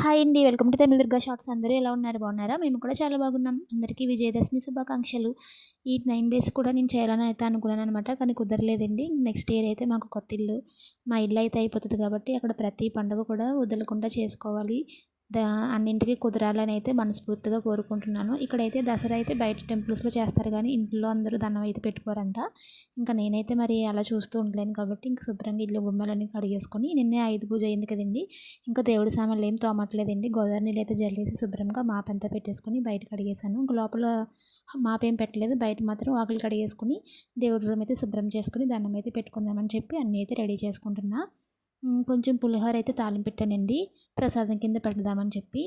Hi అండి welcome to Tamil Durga shorts. అందరూ ఎలా ఉన్నారు? బాగున్నారా? మేము కూడా చాలా బాగున్నాం. అందరికీ విజయదశమి శుభాకాంక్షలు. ఈ నైన్ డేస్ కూడా నేను చేయాలని అయితే అనుకున్నాను అనమాట కానీ కుదరలేదండి. నెక్స్ట్ ఇయర్ అయితే మాకు కొత్త ఇల్లు మా ఇల్లు అయితే అయిపోతుంది కాబట్టి అక్కడ ప్రతి పండుగ కూడా వదలకుండా చేసుకోవాలి. అన్నింటికి కుదరాలని అయితే మనస్ఫూర్తిగా కోరుకుంటున్నాను. ఇక్కడైతే దసరా అయితే బయట టెంపుల్స్లో చేస్తారు కానీ ఇంట్లో అందరూ దండం అయితే పెట్టుకోరంట. ఇంకా నేనైతే మరి అలా చూస్తూ ఉండలేను కాబట్టి ఇంక శుభ్రంగా ఇల్లు గుమ్మలన్నీ కడిగేసుకొని నిన్నే ఐదు పూజ అయింది కదండి. ఇంకా దేవుడి సామాన్లు ఏం తోమట్లేదండి. గోదావరి నీళ్ళు అయితే జల్లేసి శుభ్రంగా మాపంతా పెట్టేసుకొని బయట కడిగేసాను ఇంక లోపల మాపేం పెట్టలేదు. బయట మాత్రం ఆకులు కడిగేసుకొని దేవుడి రూమ్ అయితే శుభ్రం చేసుకుని దండం అయితే పెట్టుకుందామని చెప్పి అన్నీ అయితే రెడీ చేసుకుంటున్నా. కొంచెం పులిహోర అయితే తాలింపు పెట్టానండి. ప్రసాదం కింద పెడదామని చెప్పి.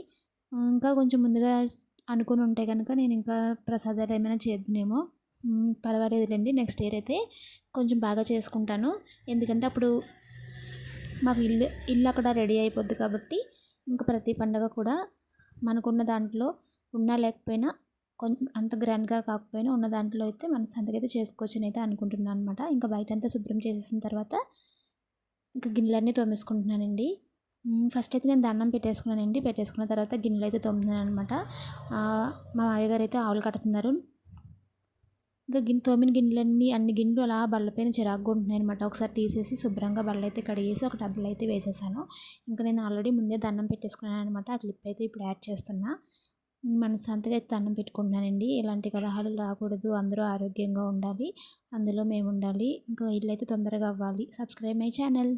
ఇంకా కొంచెం ముందుగా అనుకుని ఉంటే కనుక నేను ఇంకా ప్రసాదాలు ఏమైనా చేద్దునేమో. పర్వాలేదులేండి నెక్స్ట్ ఇయర్ అయితే కొంచెం బాగా చేసుకుంటాను. ఎందుకంటే అప్పుడు మాకు ఇల్లు ఇల్లు అక్కడ రెడీ అయిపోద్ది కాబట్టి ఇంకా ప్రతి పండగ కూడా మనకున్న దాంట్లో ఉన్నా లేకపోయినా కొంచెం అంత గ్రాండ్గా కాకపోయినా ఉన్న దాంట్లో అయితే మన సంతకైతే చేసుకోవచ్చు అయితే అనుకుంటున్నాను అనమాట ఇంకా బయట అంతా శుభ్రం చేసేసిన తర్వాత ఇంకా గిన్నెలన్నీ తోమేసుకుంటున్నానండి. ఫస్ట్ అయితే నేను దండం పెట్టేసుకున్నానండి. పెట్టేసుకున్న తర్వాత గిన్నెలు అయితే తోముతున్నాను అనమాట మా మామయ్య అయితే ఆవులు కట్టుతున్నారు ఇంకా గిన్నె తోమిన గిన్నెలన్నీ అన్ని గిన్నెలు అలా బళ్ళపైన చిరాకుగా ఉంటున్నాయి అనమాట ఒకసారి తీసేసి శుభ్రంగా బళ్ళు అయితే కడిగేసి ఒక డబ్బులు అయితే వేసేసాను. ఇంకా నేను ఆల్రెడీ ముందే దండం పెట్టేసుకున్నాను అనమాట ఆ క్లిప్ అయితే ఇప్పుడు యాడ్ చేస్తున్నా. మనశ్శాంతిగా అయితే దండం పెట్టుకుంటున్నానండి. ఎలాంటి కలహాలు రాకూడదు. అందరూ ఆరోగ్యంగా ఉండాలి. అందులో మేము ఉండాలి ఇంకా ఇల్లు అయితే తొందరగా అవ్వాలి. Subscribe my channel